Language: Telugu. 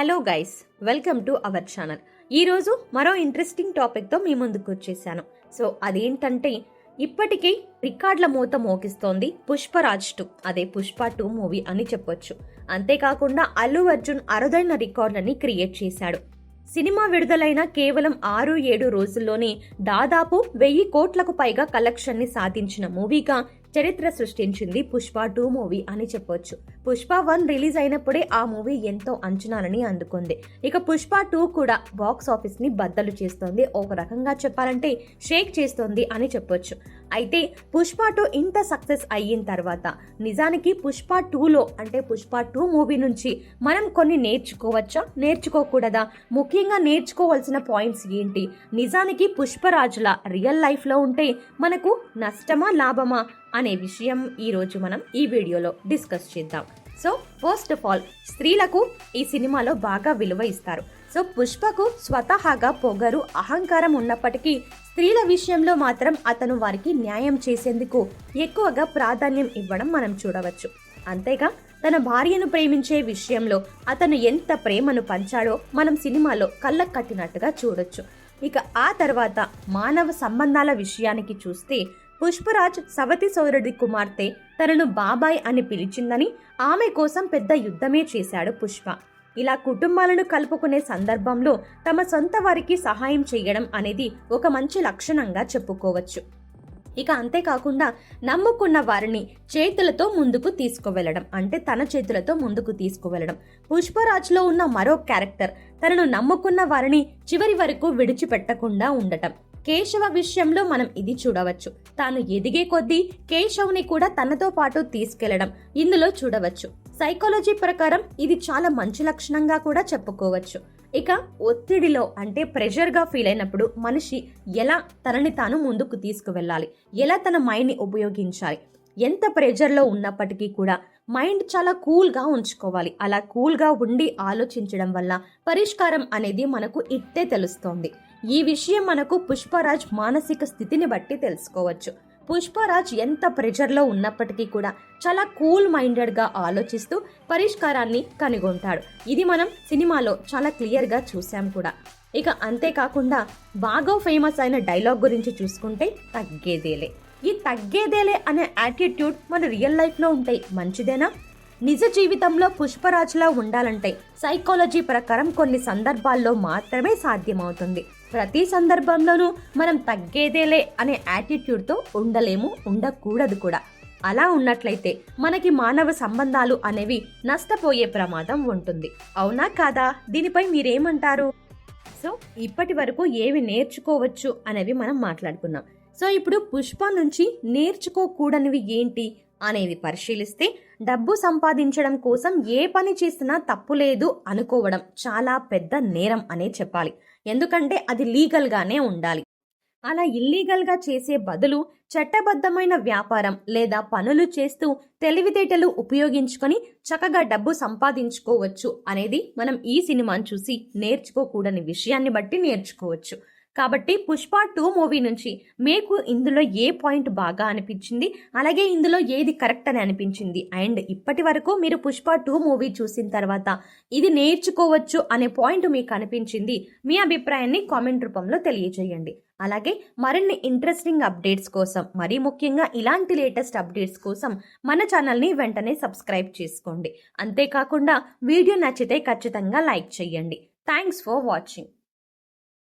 Hello guys welcome to our channel. ఈరోజు మరో ఇంట్రెస్టింగ్ టాపిక్తో మీ ముందుకు వచ్చేసాను. సో అదేంటంటే ఇప్పటికీ రికార్డుల మూత మోకిస్తోంది పుష్పరాజ్ టూ అదే పుష్ప టూ మూవీ అని చెప్పొచ్చు. అంతేకాకుండా అల్లు అర్జున్ అరుదైన రికార్డులని క్రియేట్ చేశాడు. సినిమా విడుదలైన కేవలం ఆరు ఏడు రోజుల్లోనే దాదాపు వెయ్యి కోట్లకు పైగా కలెక్షన్ని సాధించిన మూవీగా చరిత్ర సృష్టించింది పుష్ప టూ మూవీ అని చెప్పొచ్చు. పుష్ప వన్ రిలీజ్ అయినప్పుడే ఆ మూవీ ఎంతో అంచనాలని అందుకుంది. ఇక పుష్ప టూ కూడా బాక్స్ ఆఫీస్ని బద్దలు చేస్తోంది. ఒక రకంగా చెప్పాలంటే షేక్ చేస్తోంది అని చెప్పొచ్చు. అయితే పుష్ప టూ ఇంత సక్సెస్ అయిన తర్వాత నిజానికి పుష్ప టూలో అంటే పుష్ప టూ మూవీ నుంచి మనం కొన్ని నేర్చుకోవచ్చా? నేర్చుకోకూడదా? ముఖ్యంగా నేర్చుకోవాల్సిన పాయింట్స్ ఏంటి? నిజానికి పుష్పరాజుల రియల్ లైఫ్లో ఉంటే మనకు నష్టమా లాభమా అనే విషయం ఈరోజు మనం ఈ వీడియోలో డిస్కస్ చేద్దాం. సో ఫస్ట్ ఆఫ్ ఆల్ స్త్రీలకు ఈ సినిమాలో బాగా విలువ ఇస్తారు. సో పుష్పకు స్వతహాగా పొగరు అహంకారం ఉన్నప్పటికీ స్త్రీల విషయంలో మాత్రం అతను వారికి న్యాయం చేసేందుకు ఎక్కువగా ప్రాధాన్యం ఇవ్వడం మనం చూడవచ్చు. అంతేగా తన భార్యను ప్రేమించే విషయంలో అతను ఎంత ప్రేమను పంచాడో మనం సినిమాలో కళ్ళకు కట్టినట్టుగా చూడొచ్చు. ఇక ఆ తర్వాత మానవ సంబంధాల విషయానికి చూస్తే పుష్పరాజ్ సవతి సోదరుడి కుమార్తె తనను బాబాయ్ అని పిలిచిందని ఆమె కోసం పెద్ద యుద్ధమే చేశాడు పుష్ప. ఇలా కుటుంబాలను కలుపుకునే సందర్భంలో తమ సొంత వారికి సహాయం చేయడం అనేది ఒక మంచి లక్షణంగా చెప్పుకోవచ్చు. ఇక అంతేకాకుండా నమ్ముకున్న వారిని చేతులతో ముందుకు తీసుకువెళ్ళడం అంటే తన చేతులతో ముందుకు తీసుకువెళ్ళడం పుష్పరాజ్లో ఉన్న మరో క్యారెక్టర్ తనను నమ్ముకున్న వారిని చివరి వరకు విడిచిపెట్టకుండా ఉండటం. కేశవ విషయంలో మనం ఇది చూడవచ్చు. తాను ఎదిగే కొద్దీ కేశవ్ని కూడా తనతో పాటు తీసుకెళ్ళడం ఇందులో చూడవచ్చు. సైకాలజీ ప్రకారం ఇది చాలా మంచి లక్షణంగా కూడా చెప్పుకోవచ్చు. ఇక ఒత్తిడిలో అంటే ప్రెషర్గా ఫీల్ అయినప్పుడు మనిషి ఎలా తనని తాను ముందుకు తీసుకువెళ్ళాలి? ఎలా తన మైండ్ని ఉపయోగించాలి? ఎంత ప్రెషర్లో ఉన్నప్పటికీ కూడా మైండ్ చాలా కూల్గా ఉంచుకోవాలి. అలా కూల్గా ఉండి ఆలోచించడం వల్ల పరిష్కారం అనేది మనకు ఇట్టే తెలుస్తోంది. ఈ విషయం మనకు పుష్పరాజ్ మానసిక స్థితిని బట్టి తెలుసుకోవచ్చు. పుష్పరాజ్ ఎంత ప్రెషర్లో ఉన్నప్పటికీ కూడా చాలా కూల్ మైండెడ్గా ఆలోచిస్తూ పరిష్కారాన్ని కనుగొంటాడు. ఇది మనం సినిమాలో చాలా క్లియర్గా చూసాం కూడా. ఇక అంతేకాకుండా బాగా ఫేమస్ అయిన డైలాగ్ గురించి చూసుకుంటే తగ్గేదేలే. ఈ తగ్గేదేలే అనే యాటిట్యూడ్ మన రియల్ లైఫ్లో ఉంటే మంచిదేనా? నిజ జీవితంలో పుష్పరాజులా ఉండాలంటే సైకాలజీ ప్రకారం కొన్ని సందర్భాల్లో మాత్రమే సాధ్యమవుతుంది. ప్రతి సందర్భంలోనూ మనం తగ్గేదేలే అనే యాటిట్యూడ్తో ఉండలేము ఉండకూడదు కూడా. అలా ఉన్నట్లయితే మనకి మానవ సంబంధాలు అనేవి నష్టపోయే ప్రమాదం ఉంటుంది. అవునా కాదా? దీనిపై మీరేమంటారు? సో ఇప్పటి వరకు ఏవి నేర్చుకోవచ్చు అనేవి మనం మాట్లాడుకున్నాం. సో ఇప్పుడు పుష్ప నుంచి నేర్చుకోకూడనివి ఏంటి అనేది పరిశీలిస్తే డబ్బు సంపాదించడం కోసం ఏ పని చేసినా తప్పు లేదు అనుకోవడం చాలా పెద్ద నేరం అనే చెప్పాలి. ఎందుకంటే అది లీగల్గానే ఉండాలి. అలా ఇల్లీగల్గా చేసే బదులు చట్టబద్ధమైన వ్యాపారం లేదా పనులు చేస్తూ తెలివితేటలు ఉపయోగించుకొని చక్కగా డబ్బు సంపాదించుకోవచ్చు అనేది మనం ఈ సినిమాను చూసి నేర్చుకోకూడని విషయాన్ని బట్టి నేర్చుకోవచ్చు. కాబట్టి పుష్ప టూ మూవీ నుంచి మీకు ఇందులో ఏ పాయింట్ బాగా అనిపించింది? అలాగే ఇందులో ఏది కరెక్ట్ అని అనిపించింది? అండ్ ఇప్పటి వరకు మీరు పుష్ప టూ మూవీ చూసిన తర్వాత ఇది నేర్చుకోవచ్చు అనే పాయింట్ మీకు అనిపించింది? మీ అభిప్రాయాన్ని కామెంట్ రూపంలో తెలియజేయండి. అలాగే మరిన్ని ఇంట్రెస్టింగ్ అప్డేట్స్ కోసం మరీ ముఖ్యంగా ఇలాంటి లేటెస్ట్ అప్డేట్స్ కోసం మన ఛానల్ని వెంటనే సబ్స్క్రైబ్ చేసుకోండి. అంతేకాకుండా వీడియో నచ్చితే ఖచ్చితంగా లైక్ చేయండి. Thanks for watching.